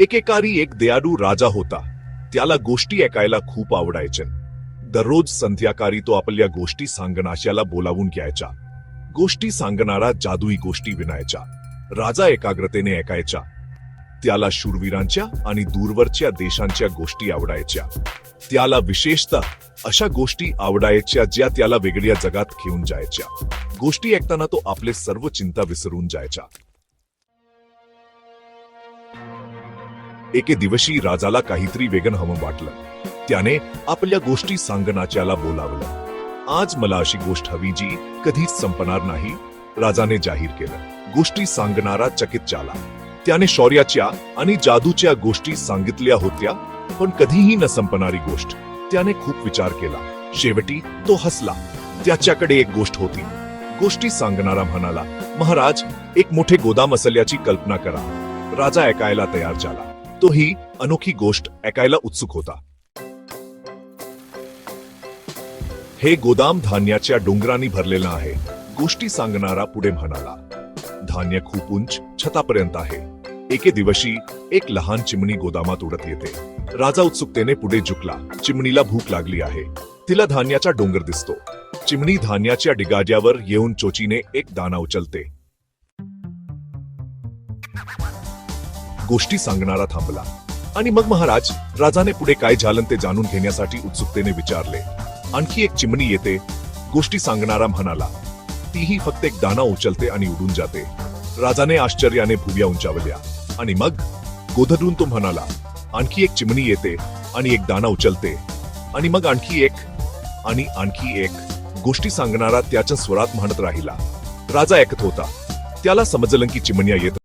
एकेकारी एक दयाडू राजा होता. त्याला गोष्टी ऐकायला खूप आवडायच्या दररोज संध्याकाळी तो आपल्या गोष्टी सांगणाशाला बोलावून घ्यायचा. गोष्टी सांगणारा जादुई गोष्टी विनायचा. राजा एकाग्रतेने ऐकायचा. त्याला शूरवीरांच्या आणि दूरवरच्या देशांच्या गोष्टी आवडायच्या. त्याला विशेषतः अशा गोष्टी आवडायच्या ज्या त्याला वेगळ्या जगात घेऊन जायच्या. गोष्टी ऐकताना तो आपले सर्व चिंता विसरून जायचा. एके दिवशी राजाला काहीतरी वेगन हवं वाटलं. त्याने आपल्या गोष्टी सांगण्याच्याला बोलावलं. आज मला अशी गोष्ट हवी जी कधीच संपणार नाही राजाने जाहीर केलं. गोष्टी सांगणारा चकित झाला त्याने शौर्याच्या आणि जादूच्या गोष्टी सांगितल्या होत्या पण कधीही न संपणारी गोष्ट. त्याने खूप विचार केला. शेवटी तो हसला. त्याच्याकडे एक गोष्ट होती. गोष्टी सांगणारा म्हणाला महाराज एक मोठे गोदाम असल्याची कल्पना करा राजा ऐकायला तयार झाला. तो ही अनोखी गोष्ट ऐकायला उत्सुक होता. हे गोदाम धान्याच्या डोंगरांनी भरलेलं आहे. गोष्टी सांगणारा पुढे म्हणाला धान्य खूप उंच छतापर्यंत आहे. एके दिवशी एक लहान चिमणी गोदामात उडत येते. राजा उत्सुकतेने पुढे झुकला. चिमणीला भूक लागली आहे. तिला धान्याचा डोंगर दिसतो. चिमणी धान्याच्या डिगाड्यावर येऊन चोचीने एक दाना उचलते. गोष्टी सांगणारा थांबला. आणि मग महाराज राजाने पुढे काय झालं ते जाणून घेण्यासाठी उत्सुकतेने विचारले. आणखी एक चिमणी येते गोष्टी सांगणारा म्हणाला. तीही फक्त एक दाना उचलते आणि उडून जाते. राजाने आश्चर्याने भुव्या उंचावल्या. आणि मग गोधडून तो म्हणाला आणखी एक चिमणी येते आणि एक दाना उचलते. आणि मग आणखी एक आणि आणखी एक गोष्टी सांगणारा त्याच्या स्वरात म्हणत राहिला. राजा ऐकत होता. त्याला समजलं की चिमण्या येत